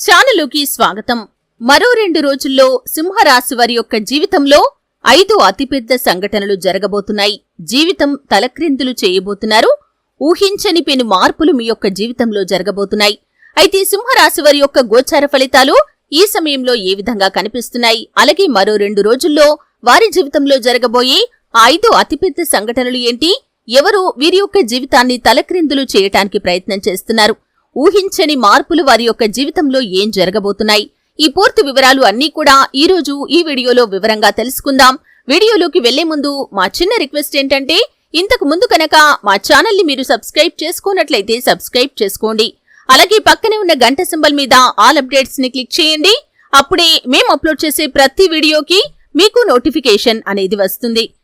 ఛానలుకి స్వాగతం. మరో రెండు రోజుల్లో సింహరాశి వారి యొక్క జీవితంలో ఐదు అతిపెద్ద సంఘటనలు జరగబోతున్నాయి. జీవితం తలక్రిందులు చేయబోతున్నారు. ఊహించని పెను మార్పులు మీ యొక్క జీవితంలో జరగబోతున్నాయి. అయితే సింహరాశి వారి యొక్క గోచార ఫలితాలు ఈ సమయంలో ఏ విధంగా కనిపిస్తున్నాయి? అలాగే మరో రెండు రోజుల్లో వారి జీవితంలో జరగబోయే ఆ ఐదు అతిపెద్ద సంఘటనలు ఏంటి? ఎవరు వీరి యొక్క జీవితాన్ని తలక్రిందులు చేయటానికి ప్రయత్నం చేస్తున్నారు? ఊహించని మార్పులు వారి యొక్క జీవితంలో ఏం జరగబోతున్నాయి? ఈ పూర్తి వివరాలు అన్నీ కూడా ఈ రోజు ఈ వీడియోలో వివరంగా తెలుసుకుందాం. వీడియోలోకి వెళ్ళే ముందు మా చిన్న రిక్వెస్ట్ ఏంటంటే ఇంతకు ముందు కనుక మా ఛానల్ని మీరు సబ్స్క్రైబ్ చేసుకున్నట్లయితే సబ్స్క్రైబ్ చేసుకోండి. అలాగే పక్కనే ఉన్న గంట సింబల్ మీద ఆల్ అప్డేట్స్ని క్లిక్ చేయండి. అప్పుడే మేము అప్లోడ్ చేసే ప్రతి వీడియోకి మీకు నోటిఫికేషన్ అనేది వస్తుంది.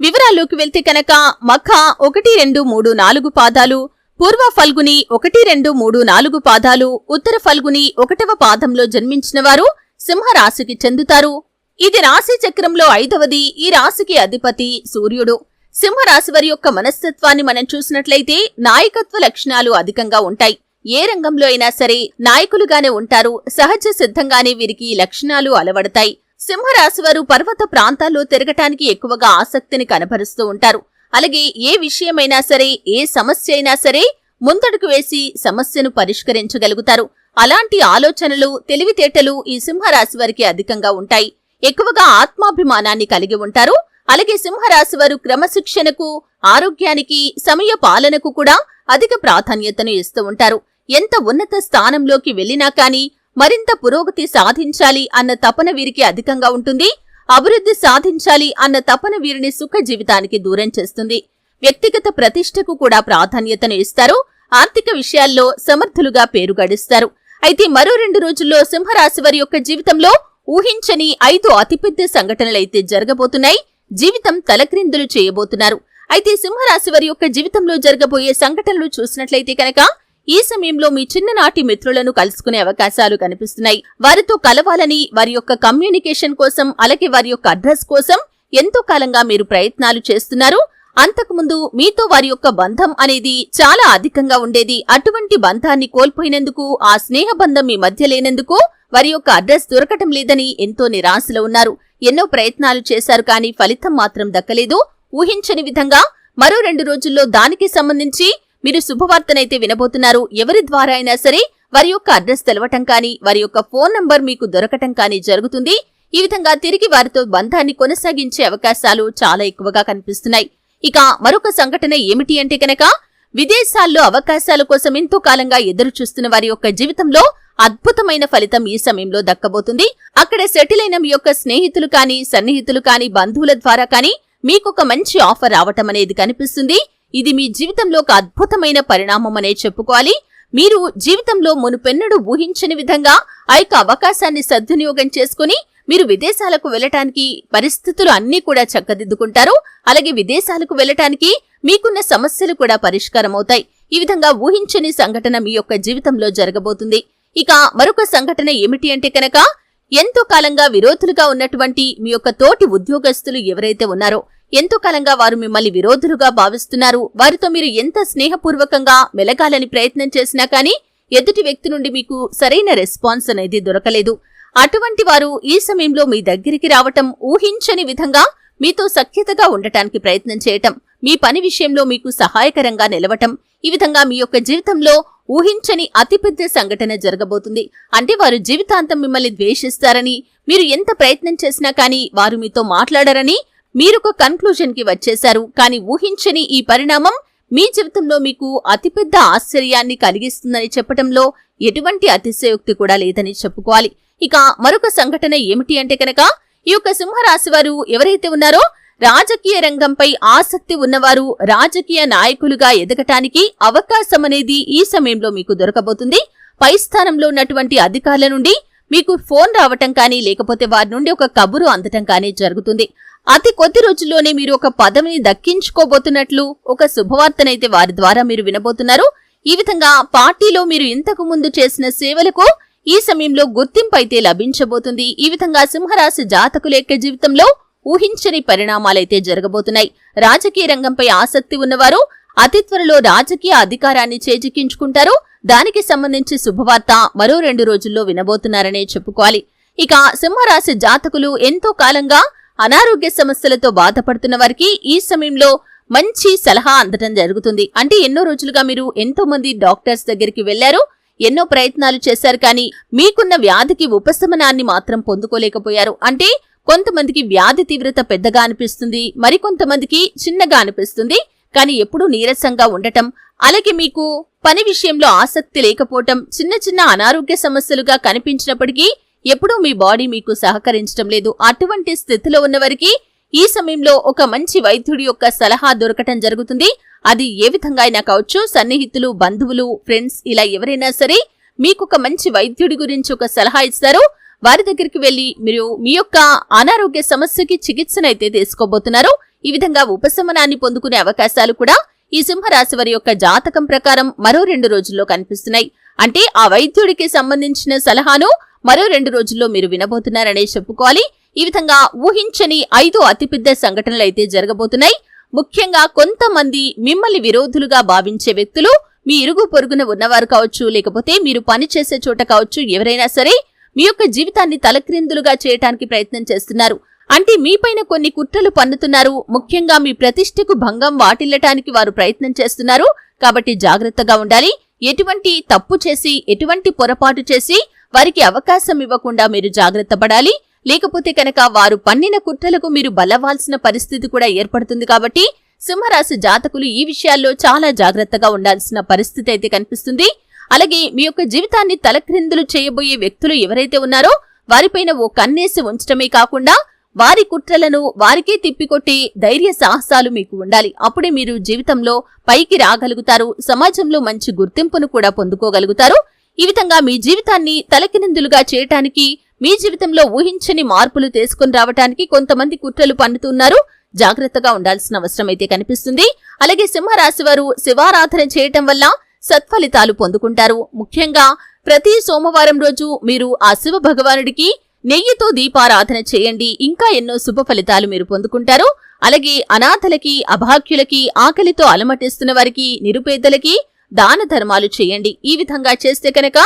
వివరాల్లోకి వెళ్తే కనుక మఖ ఒకటి రెండు మూడు నాలుగు పాదాలు పూర్వ ఫల్గుని ఒకటి రెండు మూడు నాలుగు పాదాలు ఉత్తర ఫల్గుని ఒకటవ పాదంలో జన్మించిన వారు సింహరాశికి చెందుతారు. ఇది రాశి చక్రంలో ఐదవది ఈ రాశికి అధిపతి సూర్యుడు. సింహరాశి వారి యొక్క మనస్తత్వాన్ని మనం చూసినట్లయితే నాయకత్వ లక్షణాలు అధికంగా ఉంటాయి. ఏ రంగంలో అయినా సరే నాయకులుగానే ఉంటారు. సహజ సిద్ధంగానే వీరికి లక్షణాలు అలవడతాయి. సింహరాశి వారు పర్వత ప్రాంతాల్లో తిరగటానికి ఎక్కువగా ఆసక్తిని కనబరుస్తూ ఉంటారు. అలాగే ఏ విషయమైనా సరే ఏ సమస్య అయినా సరే ముందడుగు వేసి సమస్యను పరిష్కరించగలుగుతారు. అలాంటి ఆలోచనలు తెలివితేటలు ఈ సింహరాశి వారికి అధికంగా ఉంటాయి. ఎక్కువగా ఆత్మాభిమానాన్ని కలిగి ఉంటారు. అలాగే సింహరాశి వారు క్రమశిక్షణకు ఆరోగ్యానికి సమయ పాలనకు కూడా అధిక ప్రాధాన్యతను ఇస్తూ ఉంటారు. ఎంత ఉన్నత స్థానంలోకి వెళ్ళినా కానీ మరింత పురోగతి సాధించాలి అన్న తపన వీరికి అధికంగా ఉంటుంది. అభివృద్ధి సాధించాలి అన్న తపన వీరిని సుఖ జీవితానికి దూరం చేస్తుంది. వ్యక్తిగత ప్రతిష్టకు కూడా ప్రాధాన్యతను ఇస్తారు. ఆర్థిక విషయాల్లో సమర్థులుగా పేరు గడిస్తారు. అయితే మరో రెండు రోజుల్లో సింహరాశి వారి యొక్క జీవితంలో ఊహించని ఐదు అతిపెద్ద సంఘటనలైతే జరగబోతున్నాయి. జీవితం తలక్రిందులు చేయబోతున్నారు. అయితే సింహరాశి వారి యొక్క జీవితంలో జరగబోయే సంఘటనలు చూసినట్లయితే కనుక ఈ సమయంలో మీ చిన్ననాటి మిత్రులను కలుసుకునే అవకాశాలు కనిపిస్తున్నాయి. వారితో కలవాలని వారి యొక్క కమ్యూనికేషన్ కోసం అలాగే వారి యొక్క అడ్రస్ కోసం ఎంతో కాలంగా మీరు ప్రయత్నాలు చేస్తున్నారు. అంతకుముందు మీతో వారి యొక్క బంధం అనేది చాలా అధికంగా ఉండేది. అటువంటి బంధాన్ని కోల్పోయినందుకు ఆ స్నేహ బంధం మీ మధ్య లేనందుకు వారి యొక్క అడ్రస్ దొరకటం లేదని ఎంతో నిరాశలో ఉన్నారు. ఎన్నో ప్రయత్నాలు చేశారు కానీ ఫలితం మాత్రం దక్కలేదు. ఊహించని విధంగా మరో రెండు రోజుల్లో దానికి సంబంధించి మీరు శుభవార్తనైతే వినబోతున్నారు. ఎవరి ద్వారా అయినా సరే వారి యొక్క అడ్రస్ తెలవటం కానీ వారి యొక్క ఫోన్ నంబర్ మీకు దొరకటం కానీ జరుగుతుంది. ఈ విధంగా తిరిగి వారితో బంధాన్ని కొనసాగించే అవకాశాలు చాలా ఎక్కువగా కనిపిస్తున్నాయి. ఇక మరొక సంఘటన ఏమిటి అంటే కనుక విదేశాల్లో అవకాశాల కోసం ఎంతో కాలంగా ఎదురు చూస్తున్న వారి యొక్క జీవితంలో అద్భుతమైన ఫలితం ఈ సమయంలో దక్కబోతుంది. అక్కడ సెటిల్ అయిన మీ యొక్క స్నేహితులు కానీ సన్నిహితులు కానీ బంధువుల ద్వారా కానీ మీకొక మంచి ఆఫర్ రావటం అనేది కనిపిస్తుంది. ఇది మీ జీవితంలో ఒక అద్భుతమైన పరిణామం అనే చెప్పుకోవాలి. మీరు జీవితంలో మునుపెన్నడూ ఊహించని విధంగా ఆ యొక్క అవకాశాన్ని సద్వినియోగం చేసుకుని మీరు విదేశాలకు వెళ్ళటానికి పరిస్థితులు అన్నీ కూడా చక్కదిద్దుకుంటారు. అలాగే విదేశాలకు వెళ్ళటానికి మీకున్న సమస్యలు కూడా పరిష్కారం అవుతాయి ఈ విధంగా ఊహించని సంఘటన మీ యొక్క జీవితంలో జరగబోతుంది. ఇక మరొక సంఘటన ఏమిటి అంటే కనుక ఎంతో కాలంగా విరోధులుగా ఉన్నటువంటి మీ యొక్క తోటి ఉద్యోగస్తులు ఎవరైతే ఉన్నారో ఎంతో కాలంగా వారు మిమ్మల్ని విరోధులుగా భావిస్తున్నారు. వారితో మీరు ఎంత స్నేహపూర్వకంగా మెలగాలని ప్రయత్నం చేసినా కానీ ఎదుటి వ్యక్తి నుండి మీకు సరైన రెస్పాన్స్ అనేది దొరకలేదు. అటువంటి వారు ఈ సమయంలో మీ దగ్గరికి రావటం ఊహించని విధంగా మీతో సఖ్యతగా ఉండటానికి ప్రయత్నం చేయటం మీ పని విషయంలో మీకు సహాయకరంగా నిలవటం ఈ విధంగా మీ యొక్క జీవితంలో ఊహించని అతిపెద్ద సంఘటన జరగబోతుంది. అంటే వారు జీవితాంతం మిమ్మల్ని ద్వేషిస్తారని మీరు ఎంత ప్రయత్నం చేసినా కానీ వారు మీతో మాట్లాడరని మీరొక కన్క్లూజన్కి వచ్చేశారు. కానీ ఊహించని ఈ పరిణామం మీ జీవితంలో మీకు అతిపెద్ద ఆశ్చర్యాన్ని కలిగిస్తుందని చెప్పటంలో ఎటువంటి అతిశయోక్తి కూడా లేదని చెప్పుకోవాలి. ఇక మరొక సంఘటన ఏమిటి అంటే కనుక ఈ యొక్క సింహరాశి వారు ఎవరైతే ఉన్నారో రాజకీయ రంగంపై ఆసక్తి ఉన్నవారు రాజకీయ నాయకులుగా ఎదగటానికి అవకాశం అనేది ఈ సమయంలో మీకు దొరకబోతుంది. పై స్థానంలో ఉన్నటువంటి అధికారుల నుండి మీకు ఫోన్ రావటం కానీ లేకపోతే వారి నుండి ఒక కబురు అందటం కానీ జరుగుతుంది. అతి కొద్ది రోజుల్లోనే మీరు ఒక పదవిని దక్కించుకోబోతున్నట్లు ఒక శుభవార్తనైతే వారి ద్వారా మీరు వినబోతున్నారు. ఈ విధంగా పార్టీలో మీరు ఇంతకు ముందు చేసిన సేవలకు ఈ సమయంలో గుర్తింపు అయితే లభించబోతుంది. ఈ విధంగా సింహరాశి జాతకుల యొక్క జీవితంలో ఊహించని పరిణామాలైతే జరగబోతున్నాయి. రాజకీయ రంగంపై ఆసక్తి ఉన్నవారు అతి త్వరలో రాజకీయ అధికారాన్ని చేజిక్కించుకుంటారు. దానికి సంబంధించి శుభవార్త మరో రెండు రోజుల్లో వినబోతున్నారనే చెప్పుకోవాలి. ఇక సింహరాశి జాతకులు ఎంతో కాలంగా అనారోగ్య సమస్యలతో బాధపడుతున్న వారికి ఈ సమయంలో మంచి సలహా అందటం జరుగుతుంది. అంటే ఎన్నో రోజులుగా మీరు ఎంతో మంది డాక్టర్స్ దగ్గరికి వెళ్ళారు ఎన్నో ప్రయత్నాలు చేశారు కానీ మీకున్న వ్యాధికి ఉపశమనాన్ని మాత్రం పొందుకోలేకపోయారు. అంటే కొంతమందికి వ్యాధి తీవ్రత పెద్దగా అనిపిస్తుంది మరికొంతమందికి చిన్నగా అనిపిస్తుంది. కానీ ఎప్పుడూ నీరసంగా ఉండటం అలాగే మీకు పని విషయంలో ఆసక్తి లేకపోవటం చిన్న చిన్న అనారోగ్య సమస్యలుగా కనిపించినప్పటికీ ఎప్పుడూ మీ బాడీ మీకు సహకరించడం లేదు. అటువంటి స్థితిలో ఉన్నవారికి ఈ సమయంలో ఒక మంచి వైద్యుడి యొక్క సలహా దొరకటం జరుగుతుంది. అది ఏ విధంగా అయినా కావచ్చు సన్నిహితులు బంధువులు ఫ్రెండ్స్ ఇలా ఎవరైనా సరే మీకు ఒక మంచి వైద్యుడి గురించి ఒక సలహా ఇస్తారు. వారి దగ్గరికి వెళ్ళి మీరు మీ యొక్క అనారోగ్య సమస్యకి చికిత్సనైతే తీసుకోబోతున్నారు. ఈ విధంగా ఉపశమనాన్ని పొందుకునే అవకాశాలు కూడా ఈ సింహరాశి వారి యొక్క జాతకం ప్రకారం మరో రెండు రోజుల్లో కనిపిస్తున్నాయి. అంటే ఆ వైద్యుడికి సంబంధించిన సలహాను మరో రెండు రోజుల్లో మీరు వినబోతున్నారనే చెప్పుకోవాలి. ఈ విధంగా ఊహించని ఐదు అతిపెద్ద సంఘటనలు అయితే జరగబోతున్నాయి. ముఖ్యంగా కొంతమంది మిమ్మల్ని విరోధులుగా భావించే వ్యక్తులు మీ ఇరుగు పొరుగున ఉన్నవారు కావచ్చు లేకపోతే మీరు పనిచేసే చోట కావచ్చు ఎవరైనా సరే మీ యొక్క జీవితాన్ని తలక్రిందులుగా చేయటానికి ప్రయత్నం చేస్తున్నారు. అంటే మీపైన కొన్ని కుట్రలు పన్నుతున్నారు. ముఖ్యంగా మీ ప్రతిష్టకు భంగం వాటిల్లటానికి వారు ప్రయత్నం చేస్తున్నారు. కాబట్టి జాగ్రత్తగా ఉండాలి. ఎటువంటి తప్పు చేసి ఎటువంటి పొరపాటు చేసి వారికి అవకాశం ఇవ్వకుండా మీరు జాగ్రత్త పడాలి. లేకపోతే కనుక వారు పన్నిన కుట్రలకు మీరు బలవాల్సిన పరిస్థితి కూడా ఏర్పడుతుంది కాబట్టి సింహరాశి జాతకులు ఈ విషయాల్లో చాలా జాగ్రత్తగా ఉండాల్సిన పరిస్థితి అయితే కనిపిస్తుంది. అలాగే మీ యొక్క జీవితాన్ని తలక్రిందులు చేయబోయే వ్యక్తులు ఎవరైతే ఉన్నారో వారిపైన ఓ కన్నేసి ఉంచటమే కాకుండా వారి కుట్రలను వారికే తిప్పికొట్టి ధైర్య సాహసాలు మీకు ఉండాలి. అప్పుడే మీరు జీవితంలో పైకి రాగలుగుతారు. సమాజంలో మంచి గుర్తింపును కూడా పొందుకోగలుగుతారు. ఈ విధంగా మీ జీవితాన్ని తలకినిందులుగా చేయటానికి మీ జీవితంలో ఊహించని మార్పులు తీసుకుని రావటానికి కొంతమంది కుట్రలు పన్నుతున్నారు. జాగ్రత్తగా ఉండాల్సిన అవసరం అయితే కనిపిస్తుంది. అలాగే సింహరాశి వారు శివారాధన చేయటం వల్ల సత్ఫలితాలు పొందుకుంటారు. ముఖ్యంగా ప్రతి సోమవారం రోజు మీరు ఆ శివ భగవానుడికి నెయ్యితో దీపారాధన చేయండి. ఇంకా ఎన్నో శుభ ఫలితాలు మీరు పొందుకుంటారు. అలాగే అనాథలకి అభాగ్యులకి ఆకలితో అలమటిస్తున్న వారికి నిరుపేదలకి దాన ధర్మాలు చేయండి. ఈ విధంగా చేస్తే కనుక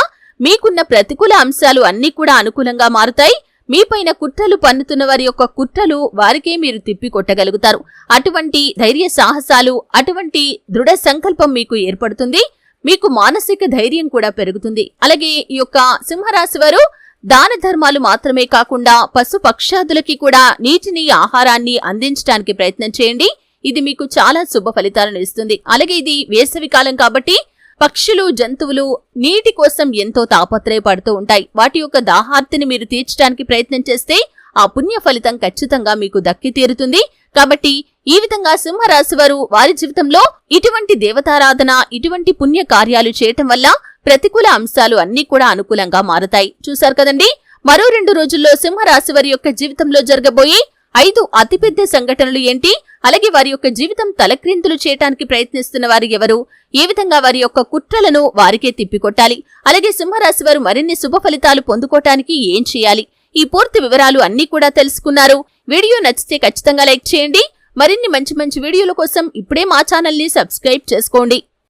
మీకున్న ప్రతికూల అంశాలు అన్నీ కూడా అనుకూలంగా మారుతాయి. మీపైన కుట్రలు పన్నుతున్న వారి యొక్క కుట్రలు వారికే మీరు తిప్పి కొట్టగలుగుతారు. అటువంటి ధైర్య సాహసాలు అటువంటి దృఢ సంకల్పం మీకు ఏర్పడుతుంది. మీకు మానసిక ధైర్యం కూడా పెరుగుతుంది. అలాగే ఈ యొక్క సింహరాశి వారు దాన ధర్మాలు మాత్రమే కాకుండా పశు పక్షాదులకి కూడా నీటిని ఆహారాన్ని అందించడానికి ప్రయత్నం చేయండి. ఇది మీకు చాలా శుభ ఫలితాలను ఇస్తుంది. అలాగే ఇది వేసవి కాలం కాబట్టి పక్షులు జంతువులు నీటి కోసం ఎంతో తాపత్రయపడుతూ ఉంటాయి. వాటి యొక్క దాహార్తిని మీరు తీర్చడానికి ప్రయత్నం చేస్తే ఆ పుణ్య ఫలితం ఖచ్చితంగా మీకు దక్కి తీరుతుంది. కాబట్టి ఈ విధంగా సింహరాశి వారు వారి జీవితంలో ఇటువంటి దేవతారాధన ఇటువంటి పుణ్య కార్యాలు చేయటం వల్ల ప్రతికూల అంశాలు అన్నీ కూడా అనుకూలంగా మారతాయి. చూశారు కదండి? మరో రెండు రోజుల్లో సింహరాశి వారి యొక్క జీవితంలో జరగబోయే ఐదు అతిపెద్ద సంఘటనలు ఏంటి? అలాగే వారి యొక్క జీవితం తలక్రిందులు చేయటానికి ప్రయత్నిస్తున్న వారు ఎవరు? ఏ విధంగా వారి యొక్క కుట్రలను వారికే తిప్పికొట్టాలి? అలాగే సింహరాశి వారు మరిన్ని శుభ ఫలితాలు పొందుకోవటానికి ఏం చేయాలి? ఈ పూర్తి వివరాలు అన్నీ కూడా తెలుసుకున్నారు. వీడియో నచ్చితే ఖచ్చితంగా లైక్ చేయండి. మరిన్ని మంచి మంచి వీడియోల కోసం ఇప్పుడే మా ఛానల్ని సబ్స్క్రైబ్ చేసుకోండి.